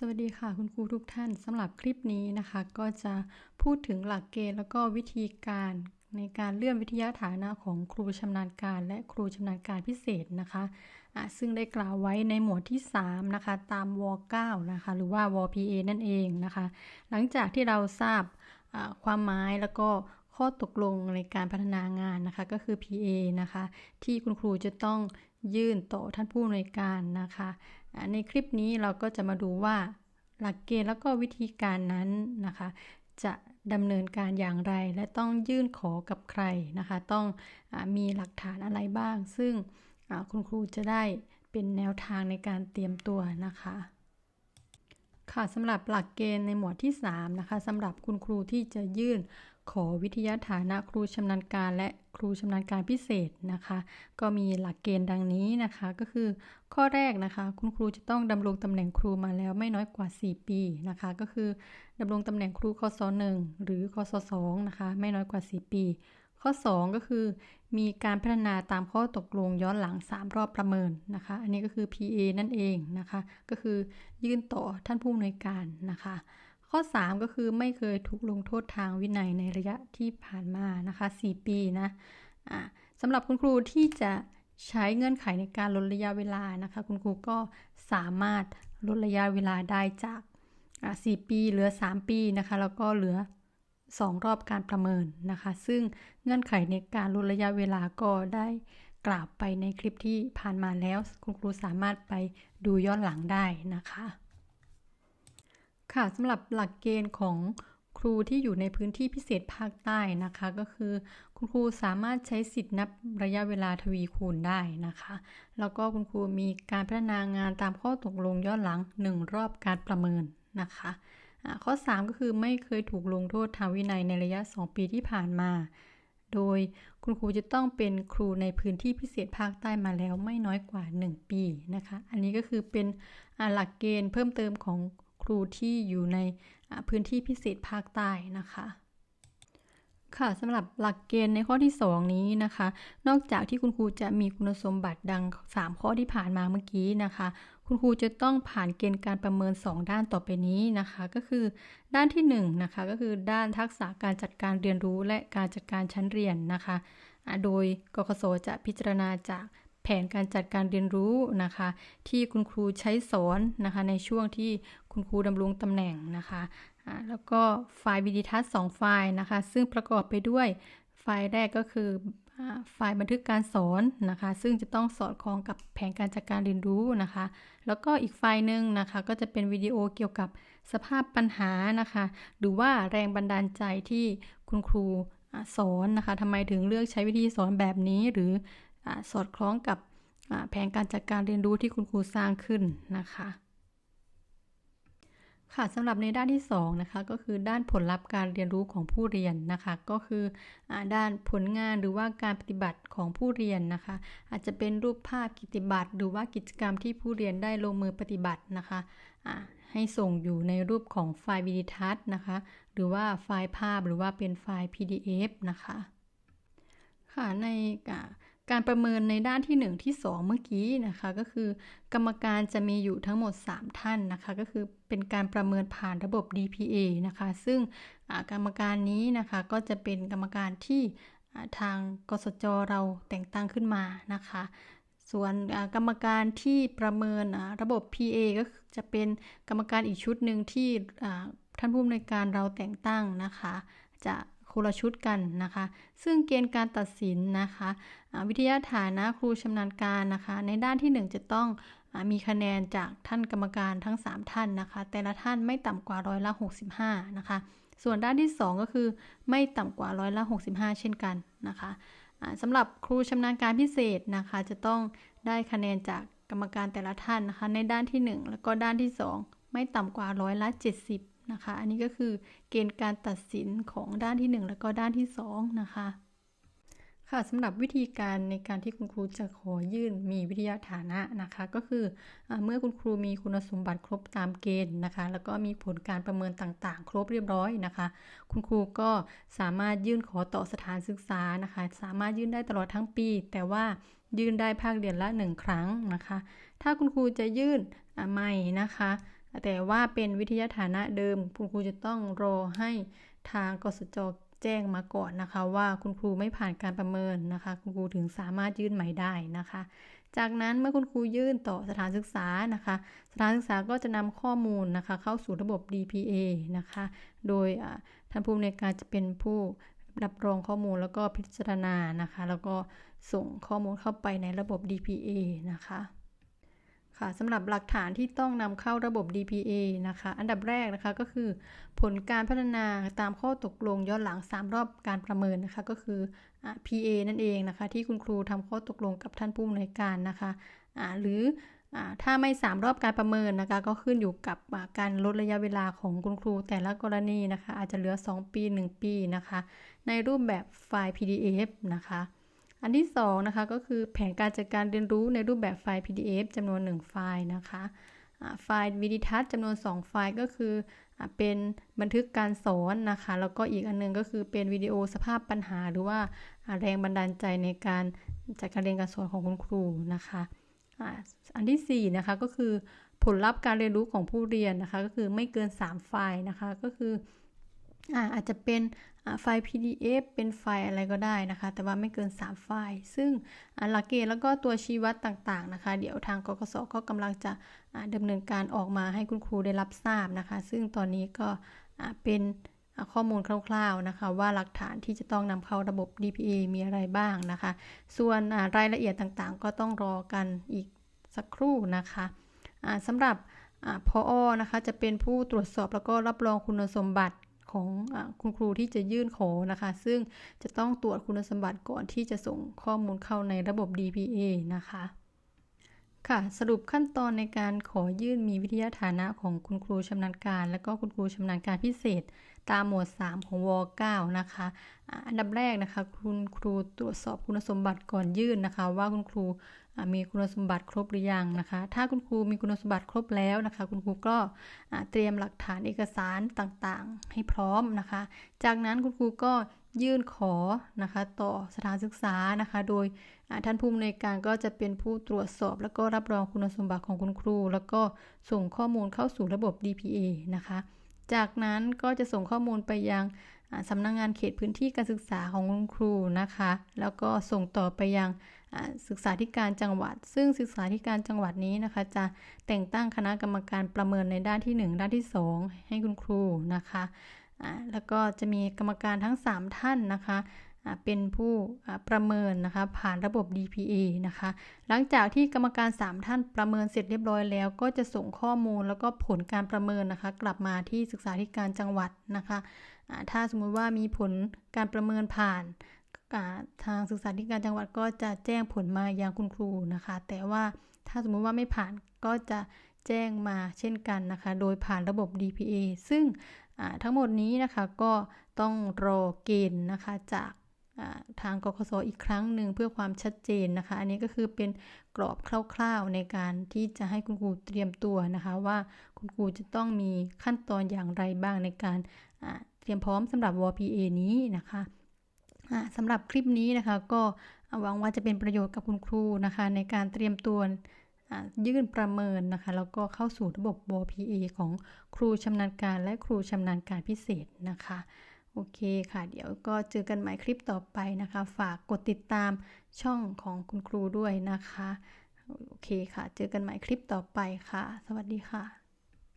สวัสดีค่ะคุณครูทุกท่านสำหรับคลิปนี้นะคะ ก็จะพูดถึงหลักเกณฑ์แล้วก็วิธีการในการเลื่อนวิทยาฐานะของครูชำนาญการและครูชำนาญการพิเศษนะคะะซึ่งได้กล่าวไว้ในหมวดที่ 3 นะคะ ตามว9นะคะ หรือว่าว PA นั่นเองนะคะ หลังจากที่เราทราบความหมายแล้วก็ข้อตกลงในการพัฒนางานนะคะ ก็คือ PA นะคะ ที่คุณครูจะต้องยื่นต่อท่านผู้อำนวยการนะคะ ในคลิปนี้เราก็จะมาดูว่าหลักเกณฑ์แล้วก็วิธีการนั้นนะคะ จะดำเนินการอย่างไร และต้องยื่นขอกับใครนะคะ ต้องอมีหลักฐานอะไรบ้าง ซึ่งคุณครูจะได้เป็นแนวทางในการเตรียมตัวนะคะ ค่ะสำหรับหลักเกณฑ์ในหมวดที่ 3 นะคะสำหรับคุณครูที่จะยื่น ขอวิทยาฐานะครูชำนาญการและครูชำนาญการพิเศษนะคะ ก็มีหลักเกณฑ์ดังนี้นะคะ ก็คือข้อแรกนะคะ คุณครูจะต้องดำรงตำแหน่งครูมาแล้วไม่น้อยกว่า 4 ปีนะคะ ก็คือดำรงตำแหน่งครูคศ1หรือคศ2นะคะ ไม่น้อยกว่า 4 ปี ข้อ 2 ก็คือ มีการพัฒนาตามข้อตกลงย้อนหลัง 3 รอบประเมินนะคะ อันนี้ก็คือ PA นั่นเองนะคะ ก็คือยื่นต่อท่านผู้อำนวยการนะคะ ข้อ 3 ก็คือไม่เคยถูกลงโทษทางวินัยในระยะที่ผ่านมานะคะ 4 ปีนะะสำหรับคุณครูที่จะใช้เงื่อนไขในการลดระยะเวลานะคะ คุณครูก็สามารถลดระยะเวลาได้จาก 4 ปีเหลือ 3 ปีนะคะ แล้วก็เหลือ 2 รอบการประเมินนะคะ ซึ่งเงื่อนไขในการลดระยะเวลาก็ได้กล่าวไปในคลิปที่ผ่านมาแล้ว คุณครูสามารถไปดูย้อนหลังได้นะคะ ค่ะสำหรับหลักเกณฑ์ของครูที่อยู่ในพื้นที่พิเศษภาคใต้นะคะ ก็คือคุณครูสามารถใช้สิทธิ์นับระยะเวลาทวีคูณได้นะคะ แล้วก็คุณครูมีการพัฒนางานตามข้อตกลงย้อนหลัง 1 รอบการประเมินนะคะข้อ 3 ก็คือไม่เคยถูกลงโทษทางวินัยในระยะ 2 ปีที่ผ่านมา โดยคุณครูจะต้องเป็นครูในพื้นที่พิเศษภาคใต้มาแล้วไม่น้อยกว่า 1 ปีนะคะ อันนี้ก็คือเป็นหลักเกณฑ์เพิ่มเติมของ รูที่อยู่ในพื้นที่พิเศษภาคใต้นะคะค่ะสำหรับหลักเกณฑ์ในข้อที่ 2 นี้นะคะ นอกจากที่คุณครูจะมีคุณสมบัติดัง 3 ข้อที่ผ่านมาเมื่อกี้นะคะ คุณครูจะต้องผ่านเกณฑ์การประเมิน 2 ด้านต่อไปนี้นะคะ ก็คือด้านที่1นนะคะก็คือด้านทักษะการจัดการเรียนรู้และการจัดการชั้นเรียนนะคะ โดยกกศจะพิจารณาจาก แผนการจัดการเรียนรู้นะคะ ที่คุณครูใช้สอนนะคะ ในช่วงที่คุณครูดำรงตำแหน่งนะคะแล้วก็ไฟล์วิดีทัศน์2ไฟล์นะคะ ซึ่งประกอบไปด้วยไฟล์แรกก็คือไฟล์บันทึกการสอนนะคะ ซึ่งจะต้องสอดคล้องกับแผนการจัดการเรียนรู้นะคะ แล้วก็อีกไฟล์หนึ่งนะคะ ก็จะเป็นวิดีโอเกี่ยวกับสภาพปัญหานะคะ หรือว่าแรงบันดาลใจที่คุณครูสอนนะคะทำไมถึงเลือกใช้วิธีสอนแบบนี้ หรือ สอดคล้องกับแผนการจัดการเรียนรู้ที่คุณครูสร้างขึ้นนะคะค่ะสำหรับในด้านที่2นะคะก็คือด้านผลลัพธ์การเรียนรู้ของผู้เรียนนะคะก็คืออด้านผลงานหรือว่าการปฏิบัติของผู้เรียนนะคะ อาจจะเป็นรูปภาพกิจบัตรหรือว่ากิจกรรมที่ผู้เรียนได้ลงมือปฏิบัตินะคะให้ส่งอยู่ในรูปของไฟล์วิดีทัศน์นะคะ หรือว่าไฟล์ภาพหรือว่าเป็นไฟล์ PDF นะคะค่ะใน การประเมินในด้านที่ 1 ที่ 2 เมื่อกี้นะคะ ก็คือ กรรมการจะมีอยู่ทั้งหมด 3 ท่านนะคะ ก็คือเป็นการประเมินผ่านระบบ DPA นะคะ ซึ่งกรรมการนี้นะคะก็จะเป็นกรรมการที่ทางกสจเราแต่งตั้งขึ้นมานะคะ ส่วนกรรมการที่ประเมินระบบ PA ก็จะเป็นกรรมการอีกชุดหนึ่งที่ท่านผู้อำนวยการเราแต่งตั้งนะคะ จะ คนละชุดกันนะคะ ซึ่งเกณฑ์การตัดสินนะคะวิทยาฐานะครูชำนาญการนะคะ ในด้านที่ 1 จะต้องมีคะแนนจากท่านกรรมการทั้ง 3 ท่านนะคะ แต่ละท่านไม่ต่ำกว่าร้อยละ 65 นะคะ ส่วนด้านที่ 2 ก็คือไม่ต่ำกว่าร้อยละ 65 เช่นกันนะคะสำหรับครูชำนาญการพิเศษนะคะ จะต้องได้คะแนนจากกรรมการแต่ละท่านนะคะ ในด้านที่ 1 แล้วก็ด้านที่ 2 ไม่ต่ำกว่าร้อยละ 70 นะคะ อันนี้ก็คือเกณฑ์การตัดสินของด้านที่ 1 แล้วก็ด้านที่ 2 นะคะ ค่ะสำหรับวิธีการในการที่คุณครูจะขอยื่นมีวิทยาฐานะนะคะ ก็คืออเมื่อคุณครูมีคุณสมบัติครบตามเกณฑ์นะคะ แล้วก็มีผลการประเมินต่างๆ ครบเรียบร้อยนะคะ คุณครูก็สามารถยื่นขอต่อสถานศึกษานะคะ สามารถยื่นได้ตลอดทั้งปี แต่ว่ายื่นได้ภาคเรียนละ 1 ครั้งนะคะ ถ้าคุณครูจะยื่นใหม่นะคะ แต่ว่าเป็นวิทยาฐานะเดิม คุณครูจะต้องรอให้ทางกสจแจ้งมาก่อนนะคะ ว่าคุณครูไม่ผ่านการประเมินนะคะ คุณครูถึงสามารถยื่นใหม่ได้นะคะ จากนั้นเมื่อคุณครูยื่นต่อสถานศึกษานะคะ สถานศึกษาก็จะนำข้อมูลนะคะ เข้าสู่ระบบ DPA นะคะ โดยท่านผู้อำนวยการจะเป็นผู้รับรองข้อมูลแล้วก็พิจารณานะคะ แล้วก็ส่งข้อมูลเข้าไปในระบบ DPA นะคะ ค่ะสำหรับหลักฐานที่ต้องนำเข้าระบบ DPA นะคะ อันดับแรกนะคะก็คือ ผลการพัฒนาตามข้อตกลงย้อนหลัง 3 รอบการประเมินนะคะ ก็คือ PA นั่นเองนะคะ ที่คุณครูทำข้อตกลงกับท่านผู้อำนวยการนะคะหรือถ้าไม่ 3 รอบการประเมินนะคะ ก็ขึ้นอยู่กับการลดระยะเวลาของคุณครูแต่ละกรณีนะคะ อาจจะเหลือ 2 ปี 1 ปีนะคะ ในรูปแบบไฟล์ PDF นะคะ อันที่2นะคะก็คือแผนการจัดการเรียนรู้ในรูปแบบไฟล์ PDF จำนวน 1 ไฟล์นะคะไฟล์วิดีทัศน์จำนวน 2 ไฟล์ก็คือเป็นบันทึกการสอนนะคะ แล้วก็อีกอันนึงก็คือเป็นวิดีโอสภาพปัญหา หรือว่าแรงบันดาลใจในการจัดการเรียนการสอนของคุณครูนะคะอันที่4นะคะก็คือผลลัพธ์การเรียนรู้ของผู้เรียนนะคะ ก็คือไม่เกิน 3 ไฟล์นะคะ ก็คือ อาจจะเป็นไฟล์ PDF เป็นไฟล์อะไรก็ได้นะคะ แต่ว่าไม่เกิน 3 ไฟล์ ซึ่งหลักเกณฑ์แล้วก็ตัวชี้วัดต่างๆนะคะ เดี๋ยวทางกกสก็กำลังจะดำเนินการออกมาให้คุณครูได้รับทราบนะคะ ซึ่งตอนนี้ก็เป็นข้อมูลคร่าวๆนะคะ ว่าหลักฐานที่จะต้องนำเข้าระบบ DPA มีอะไรบ้างนะคะ ส่วนรายละเอียดต่างๆ ก็ต้องรอกันอีกสักครู่นะคะสำหรับพออนะคะจะเป็นผู้ตรวจสอบแล้วก็รับรองคุณสมบัติ ของอคุณครูที่จะยื่นขอนะคะ ซึ่งจะต้องตรวจคุณสมบัติก่อนที่จะส่งข้อมูลเข้าในระบบ DPA นะคะ ค่ะสรุปขั้นตอนในการขอยื่นมีวิทยาฐานะของคุณครูชำนาญการ และก็คุณครูชำนาญการพิเศษ ตามหมวด 3 ของว .9 นะคะ อันดับแรกนะคะคุณครูตรวจสอบคุณสมบัติก่อนยื่นนะคะ ว่าคุณครูมีคุณสมบัติครบหรือยังนะคะ ถ้าคุณครูมีคุณสมบัติครบแล้วนะคะ คุณครูก็เตรียมหลักฐานเอกสารต่างๆ ให้พร้อมนะคะ จากนั้นคุณครูก็ ยื่นขอนะคะต่อสถานศึกษานะคะ โดยท่านผู้อำนวยการก็จะเป็นผู้ตรวจสอบ แล้วก็รับรองคุณสมบัติของคุณครู แล้วก็ส่งข้อมูลเข้าสู่ระบบ DPA นะคะ จากนั้นก็จะส่งข้อมูลไปยังสำนักงงานเขตพื้นที่การศึกษาของคุณครูนะคะ แล้วก็ส่งต่อไปยังศึกษาธิการจังหวัด ซึ่งศึกษาธิการจังหวัดนี้นะคะ จะแต่งตั้งคณะกรรมการประเมินในด้านที่ 1 ด้านที่ 2 ให้คุณครูนะคะ แล้วก็จะมีกรรมการทั้ง 3 ท่านนะคะเป็นผู้ประเมินนะคะผ่านระบบ DPA นะคะ หลังจากที่กรรมการ 3 ท่านประเมินเสร็จเรียบร้อยแล้ว ก็จะส่งข้อมูลแล้วก็ผลการประเมินนะคะ กลับมาที่ศึกษาธิการจังหวัดนะคะถ้าสมมุติว่ามีผลการประเมินผ่านทางศึกษาธิการจังหวัดก็จะแจ้งผลมายังคุณครูนะคะ แต่ว่าถ้าสมมุติว่าไม่ผ่านก็จะแจ้งมาเช่นกันนะคะ โดยผ่านระบบ DPA ซึ่ง ทั้งหมดนี้นะคะก็ต้องรอเกณฑ์นะคะจากทางกกสอีกครั้งหนึ่งเพื่อความชัดเจนนะคะ อันนี้ก็คือเป็นกรอบคร่าวๆในการที่จะให้คุณครูเตรียมตัวนะคะ ว่าคุณครูจะต้องมีขั้นตอนอย่างไรบ้างในการเตรียมพร้อมสำหรับ WPA นี้นะคะสำหรับคลิปนี้นะคะ ก็หวังว่าจะเป็นประโยชน์กับคุณครูนะคะ ในการเตรียมตัว ยื่นประเมินนะคะ แล้วก็เข้าสู่ระบบ WPA ของครูชำนาญการและครูชำนาญการพิเศษนะคะโอเคค่ะ เดี๋ยวก็เจอกันใหม่คลิปต่อไปนะคะ ฝากกดติดตามช่องของคุณครูด้วยนะคะ โอเคค่ะ เจอกันใหม่คลิปต่อไปค่ะ สวัสดีค่ะ